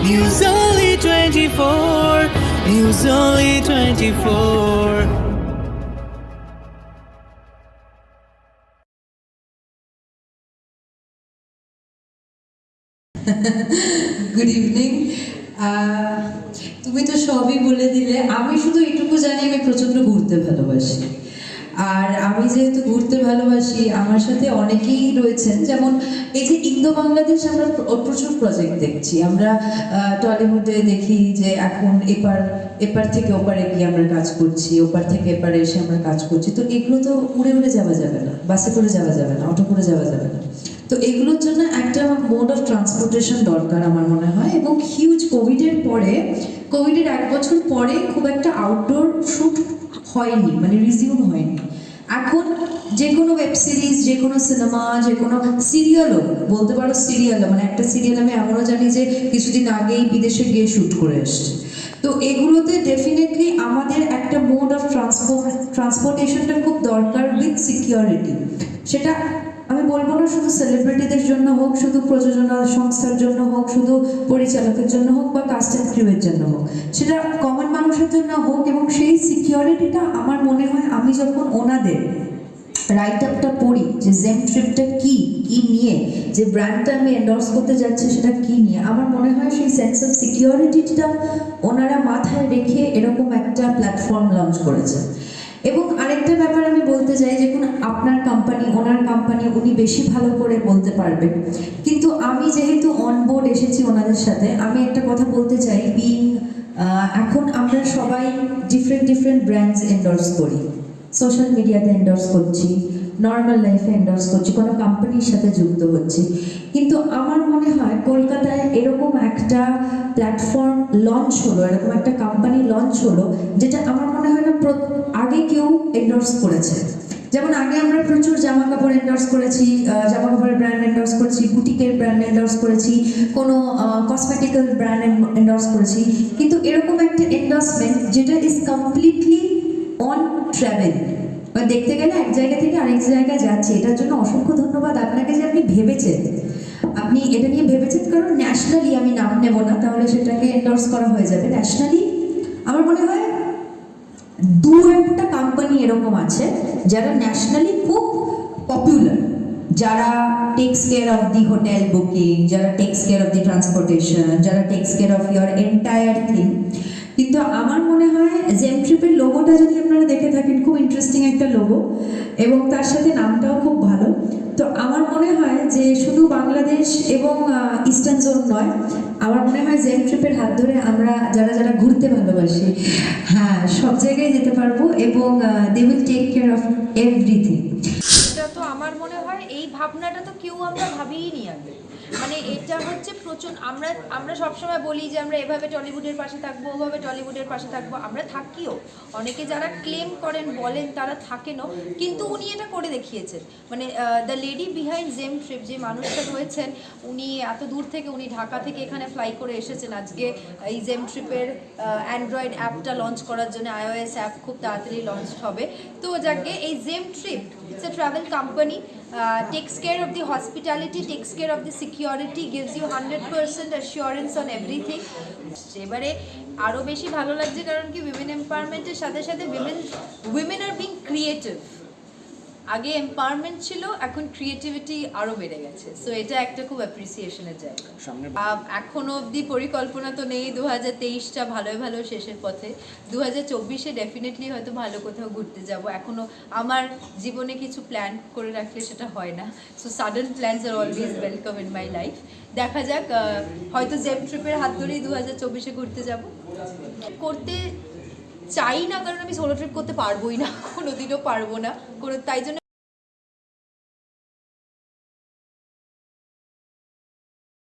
News Only 24. News Only 24. Good evening তুমি তো সবই বলে দিলে আমি শুধু এটুকু জানি আমি প্রচণ্ড ঘুরতে ভালোবাসি আর আমি যেহেতু ঘুরতে ভালোবাসি, আমার সাথে অনেকেই রয়েছেন। যেমন এই যে ইন্দো বাংলাদেশ আমরা প্রচুর প্রজেক্ট দেখছি। আমরা টলিউডে দেখি যে এখন এপার এপার থেকে ওপারে গিয়ে আমরা কাজ করছি, ওপার থেকে এপারে এসে আমরা কাজ করছি। তো এগুলো তো উড়ে উড়ে যাওয়া যাবে না, বাসে করে যাওয়া যাবে না, অটো করে যাওয়া যাবে না। তো এগুলোর জন্য একটা মোড অফ ট্রান্সপোর্টেশন দরকার আমার মনে হয় এবং হিউজ কোভিডের পরে কোভিডের এক বছর পরে খুব একটা আউটডোর শ্যুট হয়নি মানে রিজিউম হয়নি। এখন যে কোনো ওয়েব সিরিজ যে কোনো সিনেমা যে কোনো সিরিয়ালও বলতে পারো সিরিয়ালও মানে একটা সিরিয়াল আমি এমনও জানি যে কিছুদিন আগেই বিদেশে গিয়ে শ্যুট করে এসছে। তো এগুলোতে ডেফিনেটলি আমাদের একটা মোড অফ ট্রান্সপোর্ট ট্রান্সপোর্টেশনটা খুব দরকার উইথ সিকিউরিটি সেটা আমি বলব না শুধু সেলিব্রিটিদের জন্য হোক, শুধু প্রযোজনা সংস্থার জন্য হোক, শুধু পরিচালকের জন্য হোক বা কাস্ট অ্যান্ড ক্রিউয়ের জন্য হোক। সেটা কমন মানুষের জন্য হোক এবং সেই সিকিউরিটিটা আমার মনে হয় আমি যখন ওনাদের রাইট আপটা পড়ি যে জেম ট্রিপটা কি কি নিয়ে, যে ব্র্যান্ডটা আমি এন্ডোর্স করতে যাচ্ছি সেটা কি নিয়ে, আমার মনে হয় সেই সেন্স অফ সিকিউরিটিটা ওনারা মাথায় রেখে এরকম একটা প্ল্যাটফর্ম লঞ্চ করেছে। এবং আরেকটা ব্যাপার আমি বলতে চাই যে কোন আপনার কোম্পানি ওনার কোম্পানি উনি বেশি ভালো করে বলতে পারবেন কিন্তু আমি যেহেতু অনবোর্ড এসেছি ওনাদের সাথে, আমি একটা কথা বলতে চাই বিং এখন আমরা সবাই ডিফারেন্ট ডিফারেন্ট ব্র্যান্ডস এন্ডোর্স করি। সোশ্যাল মিডিয়াতে এন্ডোর্স করছি নর্মাল লাইফে এন্ডোর্স করছি, কোনো কোম্পানির সাথে যুক্ত হচ্ছি। কিন্তু আমার মনে হয়, কলকাতায় এরকম একটা প্ল্যাটফর্ম লঞ্চ হলো, এরকম একটা কোম্পানি লঞ্চ হলো, যেটা আমার মনে হয় না আগে কেউ এন্ডোর্স করেছে। যেমন আগে আমরা প্রচুর জামা কাপড় এন্ডোর্স করেছি জামা কাপড়ের ব্র্যান্ড এন্ডোর্স করেছি বুটিকের ব্র্যান্ড এন্ডোর্স করেছি, কোনো কসমেটিক্যাল ব্র্যান্ড এন্ডোর্স করেছি, কিন্তু এরকম একটা এন্ডোর্সমেন্ট যেটা ইজ কমপ্লিটলি অন ট্রাভেল দেখতে গেলে এক জায়গা থেকে আরেক জায়গায় যাচ্ছে, এটার জন্য অসংখ্য ধন্যবাদ। আপনাকে যে আপনি ভেবেছেন আপনি এটা নিয়ে ভেবেছেন? কারণ ন্যাশনালি আমি নাম নেব না, তাহলে সেটাকে এন্ডোর্স করা হয়ে যাবে। ন্যাশনালি আমার মনে হয় দু একটা কোম্পানি এরকম আছে, যারা ন্যাশনালি খুব পপুলার যারা takes care of the hotel booking যারা takes care of the transportation যারা takes care of your entire thing কিন্তু আমার মনে হয় জেম ট্রিপের লোগোটা যদি আপনারা দেখে থাকেন, খুব ইন্টারেস্টিং একটা লোগো এবং তার সাথে নামটাও খুব ভালো। তো আমার মনে হয় যে বাংলাদেশ এবং ইস্টার্ন জোন নয়। আমার মনে হয় জেন ট্রিপের হাত ধরে আমরা যারা যারা ঘুরতে ভালোবাসি হ্যাঁ সব জায়গায় যেতে পারব এবং they will take care of everything এটা তো আমার মনে হয়, এই ভাবনাটা তো কেউ আমরা ভাবিই নি আগে। মানে এটা হচ্ছে প্রচুর, আমরা আমরা সবসময় বলি যে আমরা এভাবে টলিউডের পাশে থাকব, ওভাবে টলিউডের পাশে থাকব, আমরা থাকিও। অনেকে যারা ক্লেম করেন, বলেন, তারা থাকেনও, কিন্তু উনি এটা করে দেখিয়েছেন। মানে the lady behind Gem Trip যে মানুষটা রয়েছেন, উনি এত দূর থেকে উনি ঢাকা থেকে এখানে ফ্লাই করে এসেছেন আজকে, এই জেম ট্রিপের অ্যান্ড্রয়েড অ্যাপটা লঞ্চ করার জন্য আইওএস অ্যাপ খুব তাড়াতাড়ি লঞ্চ হবে। তো যাকে, এই Gem Trip it's a travel company takes care of the hospitality takes care of the security gives you hundred percent assurance on everything এবারে আরও বেশি ভালো লাগছে, কারণ কি উইমেন এম্পাওয়ারমেন্টের সাথে সাথে women women are being creative আগে এম্পাওয়ারমেন্ট ছিল এখন ক্রিয়েটিভিটি আরও বেড়ে গেছে। সো এটা একটা খুব অ্যাপ্রিসিয়েশনের জায়গা। এখনও অবধি পরিকল্পনা তো নেই দু হাজার তেইশটা ভালোই ভালো শেষের পথে। দু হাজার চব্বিশে ডেফিনেটলি হয়তো ভালো কোথাও ঘুরতে যাব। এখনও আমার জীবনে কিছু প্ল্যান করে রাখলে সেটা হয় না। So sudden plans are always welcome in my life দেখা যাক হয়তো জেম ট্রিপের হাত ধরেই দু হাজার চব্বিশে ঘুরতে যাব। করতে চাই না, কারণ আমি সোলো ট্রিপ করতে পারবোই না, কোনোদিনও পারব না। কোনো তাই জন্য